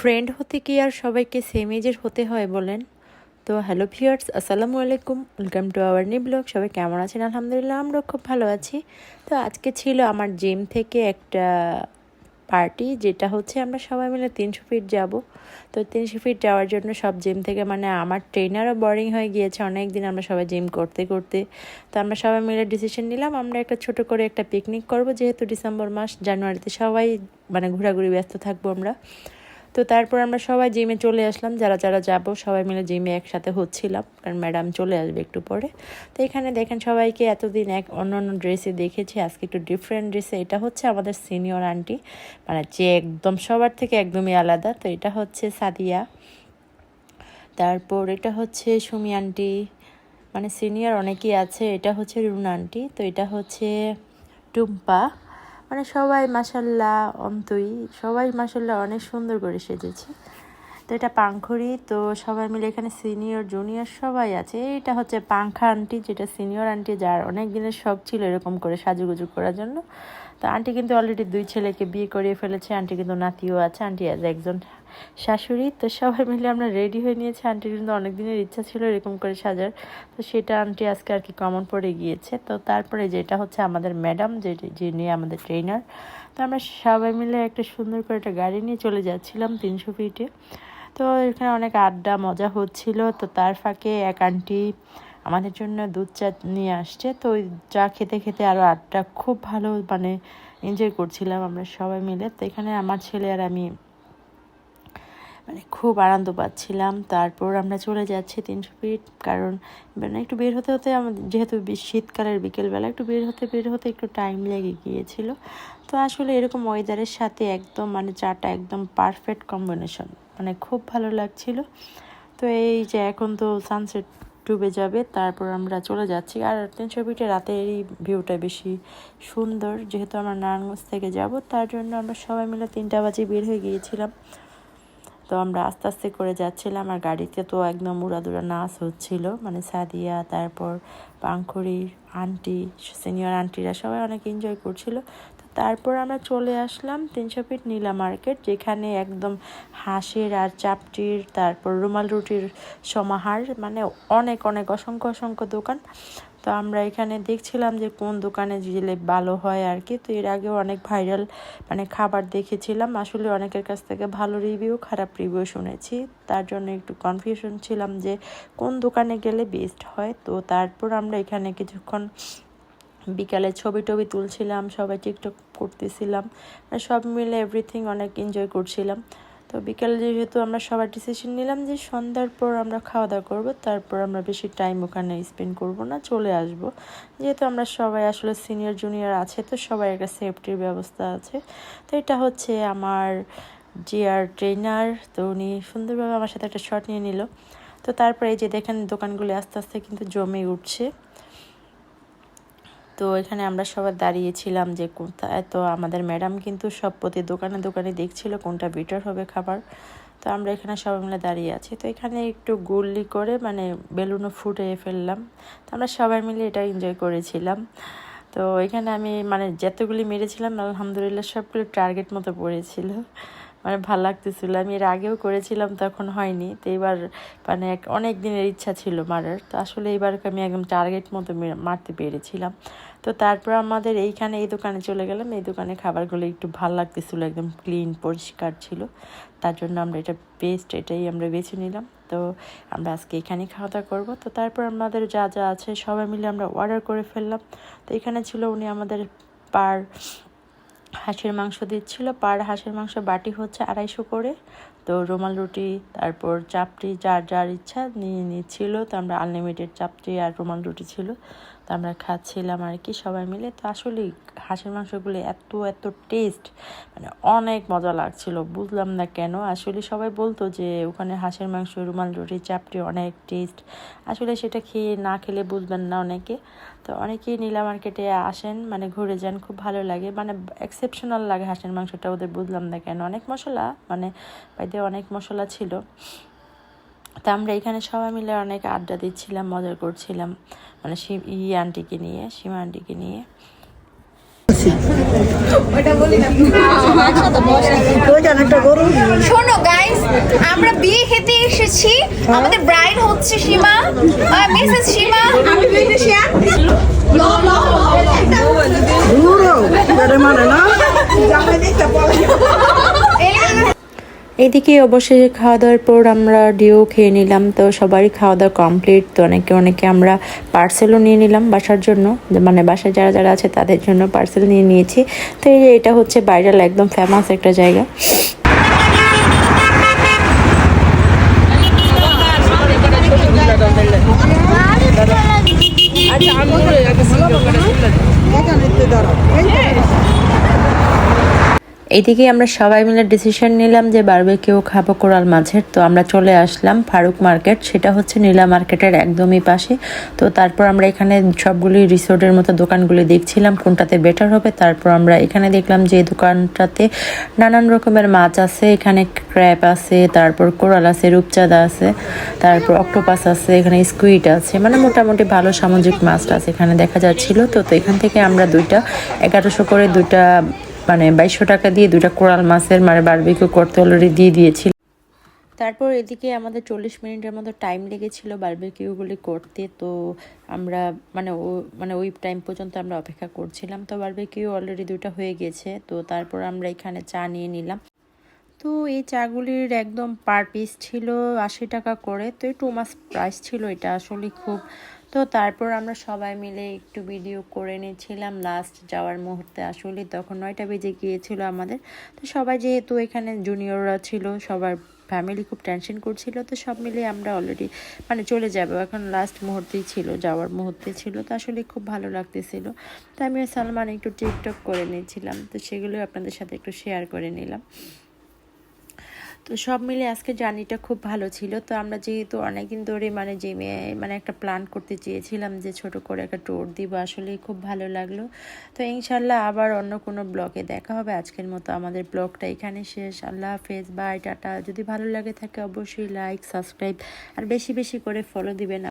Friend হতে কি আর সবাইকে সেম এজের হতে হয় বলেন? তো হ্যালো ভিউয়ার্স আসসালামু আলাইকুম। Welcome to our new blog সবাই কেমন আছেন? আলহামদুলিল্লাহ আমরা খুব ভালো আছি। তো আজকে ছিল আমার জিম থেকে একটা পার্টি যেটা হচ্ছে আমরা সবাই মিলে তিনশো ফিট যাব। তো তিনশো ফিট যাওয়ার জন্য সব জিম থেকে মানে আমার ট্রেনারও বোরিং হয়ে গিয়েছে। অনেক দিন আমরা সবাই জিম করতে করতে। তো আমরা সবাই মিলে ডিসিশন নিলাম, আমরা একটা ছোট করে একটা পিকনিক করব। যেহেতু ডিসেম্বর মাস জানুয়ারিতে সবাই মানে ঘোরাঘুরি ব্যস্ত থাকব আমরা। তো তারপর আমরা সবাই জিমে চলে আসলাম। যারা যারা যাব, সবাই মিলে জিমে একসাথে হচ্ছিলাম, কারণ ম্যাডাম চলে আসবে একটু পরে। তো এখানে দেখেন সবাইকে এতদিন এক অন্য অন্য ড্রেসে দেখেছি, আজকে একটু ডিফারেন্ট ড্রেসে এটা হচ্ছে আমাদের সিনিয়র আন্টি মানে যে একদম সবার থেকে একদমই আলাদা। তো এটা হচ্ছে সাদিয়া। তারপর এটা হচ্ছে সুমি আন্টি মানে সিনিয়র অনেকেই আছে। এটা হচ্ছে রুনা আন্টি তো এটা হচ্ছে টুম্পা। মানে সবাই মাসাল্লাহ অন্তই, সবাই মাসাল্লাহ অনেক সুন্দর করে সেজেছে। তো এটা পাংখুরি তো সবাই মিলে এখানে সিনিয়র জুনিয়র সবাই আছে। এটা হচ্ছে পাংখা আন্টি যেটা সিনিয়র আন্টি যার অনেক দিনের শখ ছিল এরকম করে সাজুগুজু করার জন্য। তো আন্টি কিন্তু অলরেডি দুই ছেলেকে বিয়ে করিয়ে ফেলেছে আন্টি কিন্তু নাতিও আছে আন্টি আজ একজন শাশুড়ি। তো সবাই মিলে আমরা রেডি হয়ে নিয়েছি আন্টির কিন্তু অনেক দিনের ইচ্ছা ছিল এরকম করে সাজার। তো সেটা আন্টি আজকে আর কি কমন পড়ে গিয়েছে। তো তারপরে যেটা হচ্ছে আমাদের ম্যাডাম যে যিনি আমাদের ট্রেনার তো আমরা সবাই মিলে একটা সুন্দর করে একটা গাড়ি নিয়ে চলে যাচ্ছিলাম তিনশো ফিটে তো এখানে অনেক আড্ডা, মজা হচ্ছিল। তো তার ফাঁকে এক আন্টি আমাদের জন্য দুধ চা নিয়ে আসছে। তো ওই চা খেতে খেতে আরও আড্ডা খুব ভালো মানে এনজয় করছিলাম আমরা সবাই মিলে। তো এখানে আমার ছেলে আর আমি মানে খুব আনন্দ পাচ্ছিলাম। তারপর আমরা চলে যাচ্ছি তিনশো ফিট, কারণ মানে একটু বের হতে হতে আমাদের যেহেতু শীতকালের বিকেলবেলা একটু বের হতে বের হতে একটু টাইম লেগে গিয়েছিল। তো আসলে এরকম ওয়েদারের সাথে একদম মানে চাটা একদম পারফেক্ট কম্বিনেশন মানে খুব ভালো লাগছিল। তো এই যে এখন তো সানসেট ডুবে যাবে, তারপর আমরা চলে যাচ্ছি। আর তিনশো ফিটে রাতেরই ভিউটা বেশি সুন্দর, যেহেতু আমরা নারায়ণগঞ্জ থেকে যাব, তার জন্য আমরা সবাই মিলে তিনটা বাজে বের হয়ে গিয়েছিলাম। তো আমরা আস্তে আস্তে করে যাচ্ছিলাম, আর গাড়িতে তো একদম উড়াদুরা নাচ হচ্ছিল। মানে সাদিয়া, তারপর পাংখুড়ি আন্টি সিনিয়র আন্টিরা সবাই অনেক এনজয় করছিল। তারপর আমরা চলে আসলাম তিনশো ফিট নীলা মার্কেট, যেখানে একদম হাঁসের আর চাপটির, তারপর রুমাল রুটির সমাহার মানে অনেক অনেক, অসংখ্য অসংখ্য দোকান। তো আমরা এখানে দেখছিলাম যে কোন দোকানে গেলে ভালো হয় আর কি। তো এর আগেও অনেক ভাইরাল মানে খাবার দেখেছিলাম। আসলে অনেকের কাছ থেকে ভালো রিভিউ খারাপ রিভিউ শুনেছি। তার জন্য একটু কনফিউশন ছিলাম যে কোন দোকানে গেলে বেস্ট হয়। তো তারপর আমরা এখানে কিছুক্ষণ বিকালে ছবি টবি তুলছিলাম, সবাই টিকটক করতেছিলাম মানে সব মিলে এভরিথিং অনেক এনজয় করছিলাম। তো বিকালে যেহেতু আমরা সবার ডিসিশন নিলাম যে সন্ধ্যার পর আমরা খাওয়া দাওয়া করব, তারপর আমরা বেশি টাইম ওখানে স্পেন্ড করব না, চলে আসব। যেহেতু আমরা সবাই আসলে সিনিয়র জুনিয়র আছে, তো সবাই একটা সেফটির ব্যবস্থা আছে। তো এটা হচ্ছে আমার জিআর ট্রেনার তো উনি সুন্দরভাবে আমার সাথে একটা শট নিয়ে নিল। তো তারপরে এই যে দেখেন দোকানগুলি আস্তে আস্তে কিন্তু জমে উঠছে। তো এখানে আমরা সবাই দাঁড়িয়েছিলাম যে কোথায় তো আমাদের ম্যাডাম কিন্তু সব প্রতি দোকানে দোকানে দেখছিল কোনটা বেটার হবে খাবার। তো আমরা এখানে সবাই মিলে দাঁড়িয়ে আছি। তো এখানে একটু গুল্লি করে মানে বেলুনও ফুটে ফেললাম। তো আমরা সবাই মিলে এটা এনজয় করেছিলাম। তো এখানে আমি মানে যতগুলি মেরেছিলাম, আলহামদুলিল্লাহ সবগুলো টার্গেট মতো পড়েছিল। মানে ভালো লাগতেছিল। আমি এর আগেও করেছিলাম, তখন হয়নি। তো এবার মানে এক অনেক দিনের ইচ্ছা ছিল মারার। তো আসলে এবার আমি একদম টার্গেট মতো মারতে পেরেছিলাম। তো তারপর আমাদের এইখানে এই দোকানে চলে গেলাম। এই দোকানে খাবারগুলো একটু ভালো লাগতেছিল, একদম ক্লিন পরিষ্কার ছিল। তার জন্য আমরা এটা বেস্ট এটাই আমরা বেছে নিলাম। তো আমরা আজকে এখানেই খাওয়া দাওয়া করব। তো তারপর আমাদের যা যা আছে সবাই মিলে আমরা অর্ডার করে ফেললাম। তো এখানে ছিল উনি আমাদের পার হাঁসের মাংস দিচ্ছিল। পার হাঁসের মাংস বাটি হচ্ছে আড়াইশো করে। তো রুমাল রুটি, তারপর চাপটি যার যার ইচ্ছা নিয়ে নিচ্ছিল, তো আমরা আনলিমিটেড চাপটি আর রুমাল রুটি ছিল, তো আমরা খাচ্ছিলাম আর কি সবাই মিলে। তো আসলে হাঁসের মাংসগুলো এত এত টেস্ট মানে অনেক মজা লাগছিল, বুঝলাম না কেন। আসলে সবাই বলতো যে ওখানে হাঁসের মাংস, রুমাল রুটি, চাপটি অনেক টেস্ট আসলে সেটা খেয়ে না খেলে বুঝবেন না অনেকে। তো অনেকেই নীলা মার্কেটে আসেন মানে ঘুরে যান, খুব ভালো লাগে। মানে এক্সেপশনাল লাগে হাঁসের মাংসটা, ওদের বুঝলাম না কেন। অনেক মশলা মানে বাইরে অনেক মশলা ছিল তা আমরা এখানে সবাই মিলে অনেক আড্ডা দিচ্ছিলাম মজা করছিলাম মানে ই আন্টিকে নিয়ে সীমা আন্টিকে নিয়ে শোনো গাইস আমরা বিয়ে খেতে এসেছি আমাদের ব্রাইড হচ্ছে Seema Mrs Seema Duro, dari mana no? Jangan kita এদিকে অবশেষে খাওয়া দাওয়ার পর আমরা ডিও খেয়ে নিলাম, তো সবারই খাওয়া দাওয়া কমপ্লিট তো অনেকে অনেকে আমরা পার্সেলও নিয়ে নিলাম বাসার জন্য মানে বাসায় যারা যারা আছে তাদের জন্য পার্সেল নিয়ে নিয়েছি। তো এটা হচ্ছে বাইরাল একদম ফেমাস একটা জায়গা। এইদিকে আমরা সবাই মিলে ডিসিশন নিলাম যে বারবেকিউ খাব কোরাল মাছের। তো আমরা চলে আসলাম ফারুক মার্কেট, সেটা হচ্ছে নীলা মার্কেটের একদমই পাশে। তো তারপর আমরা এখানে সবগুলি রিসোর্টের মতো দোকানগুলি দেখছিলাম, কোনটাতে বেটার হবে। তারপর আমরা এখানে দেখলাম যে দোকানটাতে নানান রকমের মাছ আছে, এখানে ক্র্যাপ আছে, তারপর কোরাল আছে, রূপচাঁদা আছে, তারপর অক্টোপাস আছে, এখানে স্কুইড আছে মানে মোটামুটি ভালো সামাজিক মাছটা আছে এখানে দেখা যাচ্ছিল। তো তো এখান থেকে আমরা দুইটা, এগারোশো করে দুইটা মানে বাইশশো টাকা দিয়ে দুটা কোরাল মাছের মানে বারবিকিউ করতে অলরেডি দিয়ে দিয়েছিল। তারপর এদিকে আমাদের চল্লিশ মিনিটের মতো টাইম লেগেছিল বারবিকিউগুলি করতে, তো আমরা মানে ও মানে ওই টাইম পর্যন্ত আমরা অপেক্ষা করছিলাম। তো বারবিকিউ অলরেডি দুটা হয়ে গেছে, তো তারপর আমরা এখানে চা নিয়ে নিলাম। তো এই চাগুলির একদম পার পিস ছিল আশি টাকা করে, তো একটু মাস প্রাইস ছিল এটা আসলে খুব তো তারপর আমরা সবাই মিলে একটু ভিডিও করে নিয়েছিলাম লাস্ট যাওয়ার মুহূর্তে আসলে তখন নয়টা বেজে গিয়েছিল আমাদের। তো সবাই যেহেতু এখানে জুনিয়ররা ছিল, সবার ফ্যামিলি খুব টেনশন করছিল, তো সব মিলিয়ে আমরা অলরেডি মানে চলে যাব। এখন লাস্ট মুহূর্তেই ছিল, যাওয়ার মুহূর্তে ছিল, তো আসলে খুব ভালো লাগতেছিল। তো আমি সালমান একটু টিকটক করে নিয়েছিলাম তো সেগুলো আপনাদের সাথে একটু শেয়ার করে নিলাম। তো সব মিলে আজকে জার্নিটা খুব ভালো ছিল। তো আমরা যেহেতু অনেকদিন ধরে মানে জিমে মানে একটা প্ল্যান করতে চেয়েছিলাম যে ছোট করে একটা টোর দিব, আসলেই খুব ভালো লাগল। তো ইনশাল্লাহ আবার অন্য কোনো ব্লগে দেখা হবে। আজকের মতো আমাদের ব্লগটা এখানে শেষ। আল্লাহ হাফেজ বাই টাটা। যদি ভালো লাগে থাকে অবশ্যই লাইক সাবস্ক্রাইব আর বেশি বেশি করে ফলো দিবেন।